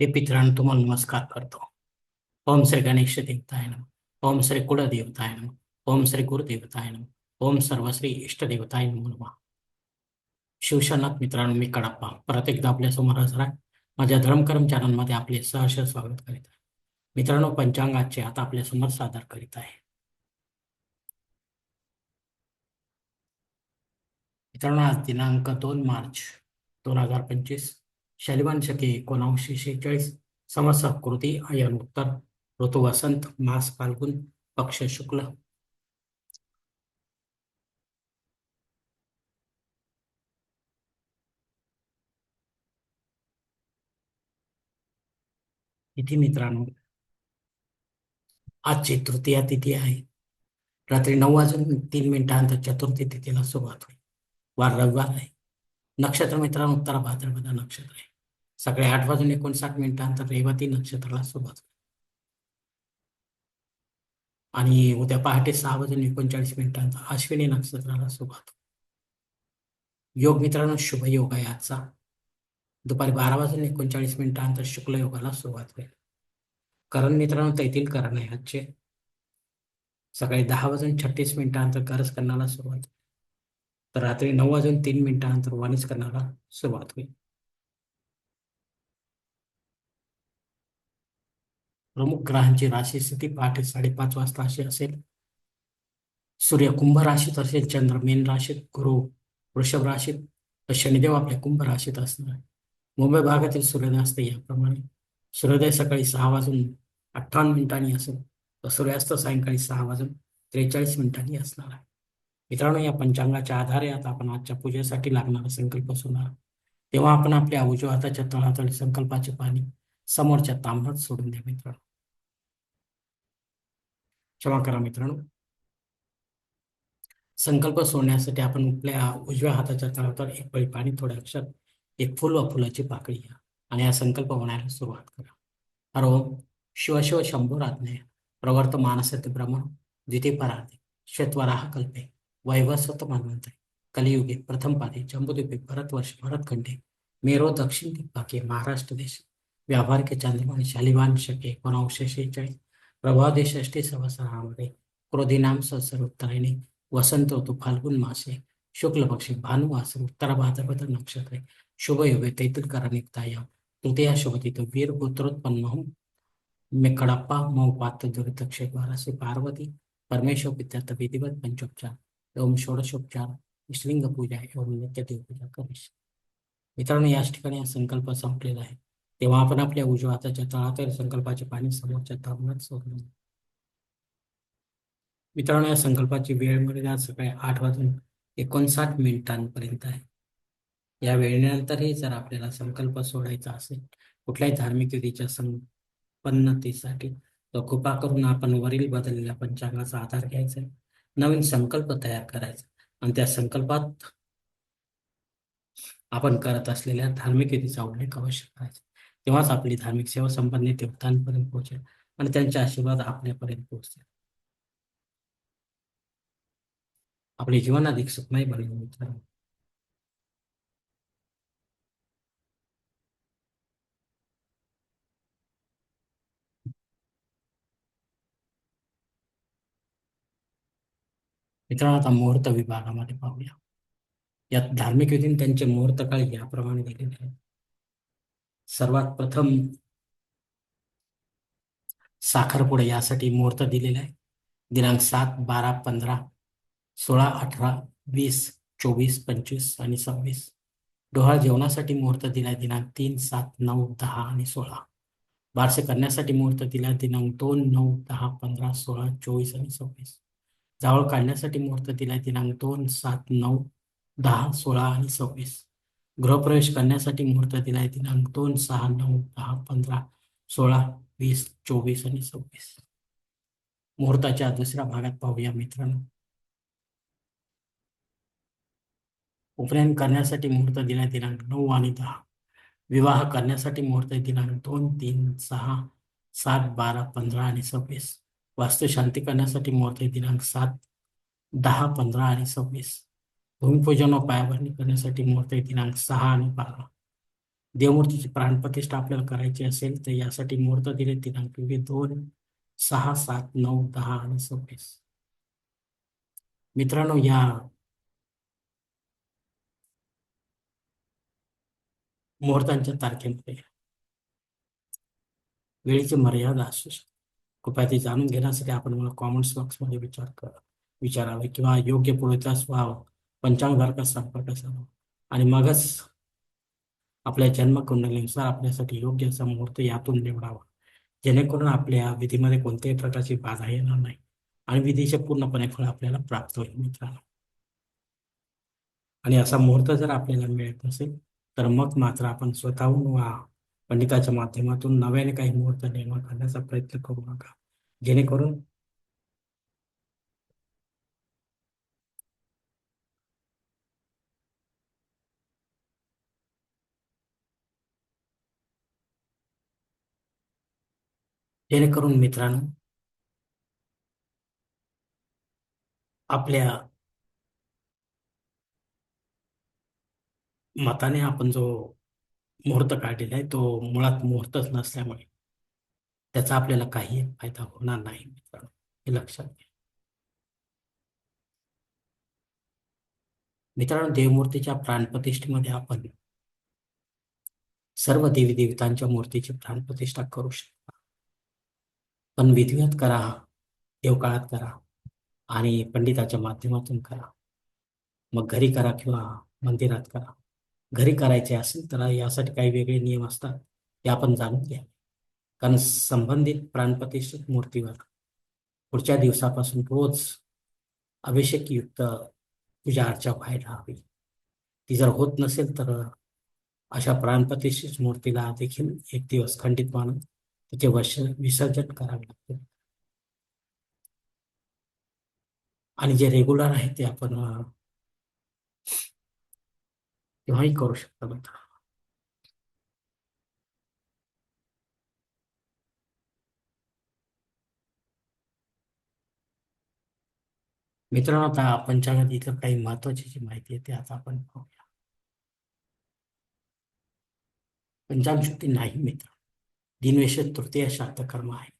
हे पितरांनो तुम्हाला नमस्कार करतो. ओम श्री गणेश देवताय नम. ओम श्री कुलदेवताय नम. ओम श्री गुरुदेवताय नम. ओम सर्वश्री इष्टदेवताय नमो. शिवशनाथ मित्रांनो मी कडप्पा. परत एकदा आपल्यासमोर हजर आहे. माझ्या धर्मकर्म चॅनलमध्ये आपले सहर्ष स्वागत करीत आहे. मित्रांनो पंचांगाचे आता आपल्यासमोर सादर करीत आहे. मित्रांनो आज दिनांक दोन मार्च दोन हजार पंचवीस. शैलवान शके एकोणावीसशे शेहेचाळीस समसह कृती अयन उत्तर. ऋतू वसंत मास फाल्गुन पक्ष शुक्ल. तिथी मित्रांनो आजची तृतीया तिथी आहे. रात्री नऊ वाजून तीन मिनिटांनंतर चतुर्थी तिथीला सुरुवात होईल. वार रविवार आहे. नक्षत्र मित्रांनो उत्तर भाद्रपद नक्षत्र आहे. सकाळी आठ वाजून एकोणसाठ मिनिटांतर रेवती नक्षत्राला सुरुवात होईल आणि उद्या पहाटे सहा वाजून एकोणचाळीस मिनिटांनंतर अश्विनी नक्षत्राला सुरुवात योग मित्रांनो शुभ योग आहे आजचा दुपारी बारा वाजून एकोणचाळीस मिनिटांतर शुक्ल योगाला सुरुवात होईल. करण मित्रांनो तैतील करण आहे आजचे. सकाळी दहा वाजून छत्तीस मिनिटांतर गरज करण्याला सुरुवात होईल तर रात्री नऊ वाजून तीन मिनिटानंतर वाणीच करण्याला सुरुवात होईल. प्रमुख ग्रहांची राशी स्थिती पहाटे साडेपाच वाजता अशी असेल. सूर्य कुंभ राशीत असेल चंद्र मेन राशीत गुरु वृषभ राशीत तर शनिदेव आपल्या कुंभ राशीत असणार आहे. मुंबई भागातील सूर्योदय असते याप्रमाणे. सूर्योदय सकाळी सहा वाजून अठ्ठावन्न मिनिटांनी असेल. तर सूर्यास्त सायंकाळी सहा वाजून त्रेचाळीस मिनिटांनी असणार आहे. मित्रांनो या पंचांगाच्या आधारे आता आपण आजच्या पूजेसाठी लागणारा संकल्प सोडणार तेव्हा आपण आपल्या उजव्या हाताच्या तळातळी संकल्पाचे पाणी समोरच्या तांबडत सोडून द्या मित्रांनो. क्षमा करा मित्रांनो. संकल्प सोडण्यासाठी आपण आपल्या उजव्या हाताच्या तळातळ एक पळी पाणी थोड्या अक्षर एक फुल व फुलाची पाकळी घ्या आणि हा संकल्प होण्याला सुरुवात करा. हरो शिव शिव शंभू राज्ञय प्रवर्त मानसते ब्रह्म. द्वितीय परार्थे. श्वेतवराह कल्पे. वैवस्वत मन्वंतरे कलियुगे प्रथम पादे जम्बुद्वीपे भरतवर्ष भरतखंडे मेरो दक्षिण दिग्भागे महाराष्ट्र देश व्यावहारिक चांद्रमान शालिवान शके एकोणावीसशे शेहेचाळीस प्रभादे षष्टी सहस्रामध्ये क्रोधिनाम सहस्र उत्तरेने वसंत ऋतू फाल्गुन मासे शुक्ल पक्षी भानुवास उत्तर भाद्रपद नक्षत्रे शुभ योगे तैतुलकरणिक्ताया तृतीया शुभतिथो वीर गोत्रोत्पन्न मे कडप्पा मौपात दुर्दक्ष श्री पार्वती परमेश्वर विद्यार्थ विधिवत पंचोपचार ओम षोडशोपचार श्लिंग पूजा एवं नित्य देवपूजा करीश मित्रांनो याच ठिकाणी हा संकल्प संपलेला आहे. तेव्हा आपण आपल्या उजव्या हाताच्या तळातील संकल्पाचे पाणी समोरच्या तांबणात सोडलं मित्रांनो या संकल्पाची वेळ म्हणजे मर्यादा सकाळी आठ वाजून एकोणसाठ मिनिटांपर्यंत आहे. या वेळेनंतरही जर आपल्याला संकल्प सोडायचा असेल कुठल्याही धार्मिक विधीच्या संपन्नतेसाठी तर कृपा करून आपण वरील बदललेल्या पंचांगाचा आधार घ्यायचा आहे. नवीन संकल्प तयार करायचा. आणि त्या संकल्पात आपण करत असलेल्या धार्मिक विधीचा उल्लेख अवश्य करायचा. तेव्हाच आपली धार्मिक सेवा संपन्न देवतांपर्यंत पोहोचेल आणि त्यांचे आशीर्वाद आपल्यापर्यंत पोहोचतील. आपले जीवन अधिक सुखमय बनेल मित्रांनो. मित्रांनो आता मुहूर्त विभागामध्ये पाहूया. यात धार्मिक विधीन त्यांचे मुहूर्त काळ याप्रमाणे दिलेले आहेत. सर्वात प्रथम साखरपुडा यासाठी मुहूर्त दिलेला आहे. दिनांक सात बारा पंधरा सोळा अठरा वीस चोवीस पंचवीस आणि सव्वीस. डोहाळ जेवणासाठी मुहूर्त दिलाय दिनांक तीन सात नऊ दहा आणि सोळा. बारसे करण्यासाठी मुहूर्त दिला दिनांक दोन नऊ दहा पंधरा सोळा चोवीस आणि सव्वीस. जावळ काढण्यासाठी मुहूर्त दिलाय दिनांक दोन सात नऊ दहा सोळा आणि सव्वीस. गृहप्रवेश करण्यासाठी मुहूर्त दिलाय दिनांक दोन सहा नऊ दहा पंधरा सोळा वीस चोवीस आणि सव्वीस. मुहूर्ताच्या दुसऱ्या भागात पाहूया मित्रांनो. उपनयन करण्यासाठी मुहूर्त दिलाय दिनांक नऊ आणि दहा. विवाह करण्यासाठी मुहूर्त दिनांक दोन तीन सहा सात बारा पंधरा आणि सव्वीस. वास्तुशांती करण्यासाठी मुहूर्त दिनांक सात दहा पंधरा आणि सव्वीस. भूमिपूजन व पायाभरणी करण्यासाठी मुहूर्त दिनांक सहा आणि बारा. देवमूर्तीची प्राणप्रतिष्ठा आपल्याला करायची असेल तर यासाठी मुहूर्त दिले दिनांक विविध दोन सहा सात नऊ दहा आणि सव्वीस. मित्रांनो या मुहूर्तांच्या तारखेमध्ये वेळेची मर्यादा असू शकते. कृपया ते जाणून घेण्यासाठी आपण मला कॉमेंट्स बॉक्समध्ये विचार कर विचारावे किंवा योग्य पुरोहितास व्हावं पंचांगारका संपर्क असावा आणि मगच आपल्या जन्मकुंडलीनुसार आपल्यासाठी योग्य असा मुहूर्त यातून निवडावा. जेणेकरून आपल्या विधीमध्ये कोणत्याही प्रकारची बाधा येणार नाही आणि विधीचे पूर्णपणे फळ आपल्याला प्राप्त होईल मित्रांनो. आणि असा मुहूर्त जर आपल्याला मिळत नसेल तर मग मात्र आपण स्वतःहून वा पंडिताच्या माध्यमातून नव्याने काही मुहूर्त निर्माण करण्याचा प्रयत्न करू नका. जेणेकरून जेणेकरून मित्रांनो आपल्या मताने आपण जो मुहूर्त काढलेला आहे. तो मुळात मुहूर्तच नसल्यामुळे त्याचा आपल्याला काही फायदा होणार नाही मित्रांनो हे लक्षात घ्या. मित्रांनो देवमूर्तीच्या प्राणप्रतिष्ठेमध्ये आपण सर्व देवी देवतांच्या मूर्तीची प्राणप्रतिष्ठा करू शकता. पण विधिवत करा देवकाळात करा आणि पंडिताच्या माध्यमातून करा. मग घरी करा किंवा मंदिरात करा. घरी करायचे असेल तर यासाठी काही वेगळे नियम असतात ते आपण जाणून घ्या. कारण संबंधित प्राणप्रतिष्ठित मूर्तीवर पुढच्या दिवसापासून रोज अभिषेकयुक्त पूजा अर्चा व्हायला हवी. ती जर होत नसेल तर अशा प्राणप्रतिष्ठित मूर्तीला देखील एक दिवस खंडित मानून तिचे वर्ष विसर्जन करावे लागते. आणि जे रेग्युलर आहे ते आपण तेव्हाही करू शकता मित्र मित्रांनो आता पंचांगात इथं काही महत्वाची जी माहिती आहे ते आता आपण पाहूया. पंचांग शुद्धी नाही मित्र. दिनवेश तृतीय शांतकर्म आहे.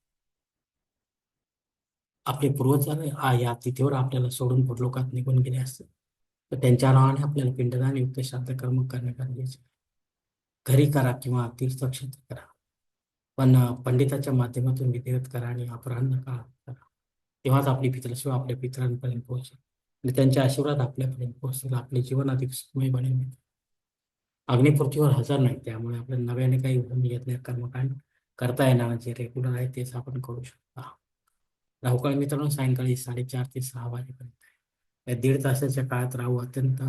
आपले पूर्वज या तिथेवर आपल्याला सोडून पुरलोकात निघून गेले असतात तर त्यांच्या नावाने आपल्याला पिंडदान युक्त श्राद्ध कर्म करणे गरजेचे घरी करा किंवा तीर्थक्षेत्र करा. पण पंडिताच्या माध्यमातून विधिवत करा आणि अपराह्न काळात करा. तेव्हाच आपली पितृशिव आपल्या पितरांपर्यंत पोहोचेल. आणि त्यांचे आशीर्वाद आपल्यापर्यंत पोहोचतील. आपले जीवन अधिक सुखमय बनेल अग्निपृथ्वीवर हजर नाही. त्यामुळे आपल्या नव्याने काही भूमी येत नाही कर्मकांड करता येणार जे रेग्युलर आहे तेच आपण करू शकता. राहुकाळ मित्रांनो सायंकाळी साडेचार ते सहा वाजेपर्यंत. या दीड तासाच्या काळात राहू अत्यंत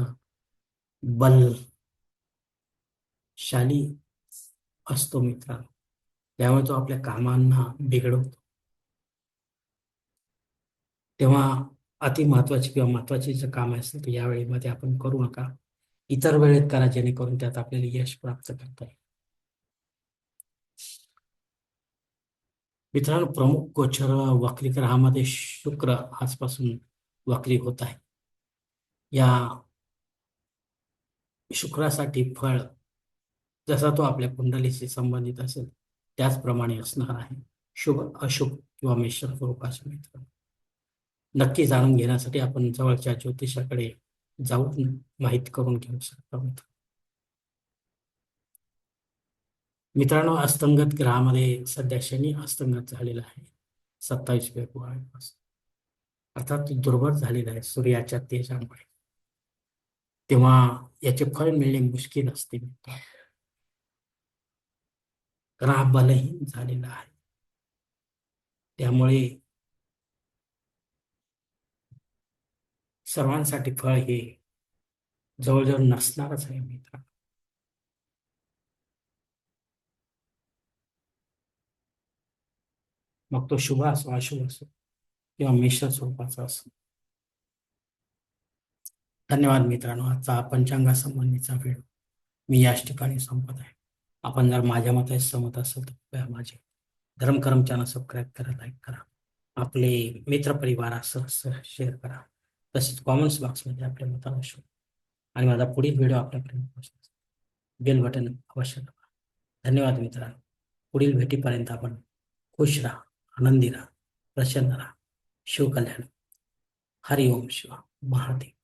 बलशाली असतो मित्रांनो त्यामुळे तो आपल्या कामांना बिघडवतो. तेव्हा अति महत्वाची किंवा महत्वाची जे काम असेल तर या वेळेमध्ये आपण करू नका. इतर वेळेत करा जेणेकरून त्यात आपल्याला यश प्राप्त करता येईल. मित्रांनो प्रमुख गोचर वक्रीकर हा मध्ये शुक्र आजपासून वक्री होत आहे. या शुक्रासाठी फळ जसा तो आपल्या कुंडलीशी संबंधित असेल त्याचप्रमाणे असणार आहे. शुभ अशुभ किंवा मिश्र स्वरूपाचे मित्र नक्की जाणून घेण्यासाठी आपण जवळच्या ज्योतिषाकडे जाऊन माहीत करून घेऊ शकतो मित्र मित्रांनो अस्तंगत ग्रहामध्ये सध्या शनी अस्तंगत झालेला आहे. सत्तावीस फेब्रुवारीपासून. अर्थात दुर्बल झालेला आहे. सूर्याच्या तेजामुळे. तेव्हा याचे फळ मिळणे मुश्किल असते राह बलहीन झालेला आहे. त्यामुळे सर्वांसाठी फळ हे जवळजवळ नसणारच आहे मित्र मग तो शुभ असो अशुभ असो किंवा मिश्र स्वरूपाचा असो धन्यवाद मित्रांनो. आजचा पंचांगासंबंधीचा व्हिडिओ मी याच ठिकाणी संपत आहे. आपण जर माझ्या मताशी सहमत असेल तर माझे धर्मकरम चॅनल सबस्क्राईब करा लाईक करा. आपले मित्रपरिवारासह शेअर करा. तसेच कॉमेंट्स बॉक्समध्ये आपल्या मताला शोध आणि माझा पुढील व्हिडिओ आपल्यापर्यंत पोहोचण्याचा बेल बटन अवश्य दाबा. धन्यवाद मित्रांनो. पुढील भेटीपर्यंत आपण खुश राहा आनंदी राहा प्रसन्न राहा. शिवकल्याण हरिओम शिवा महादेव.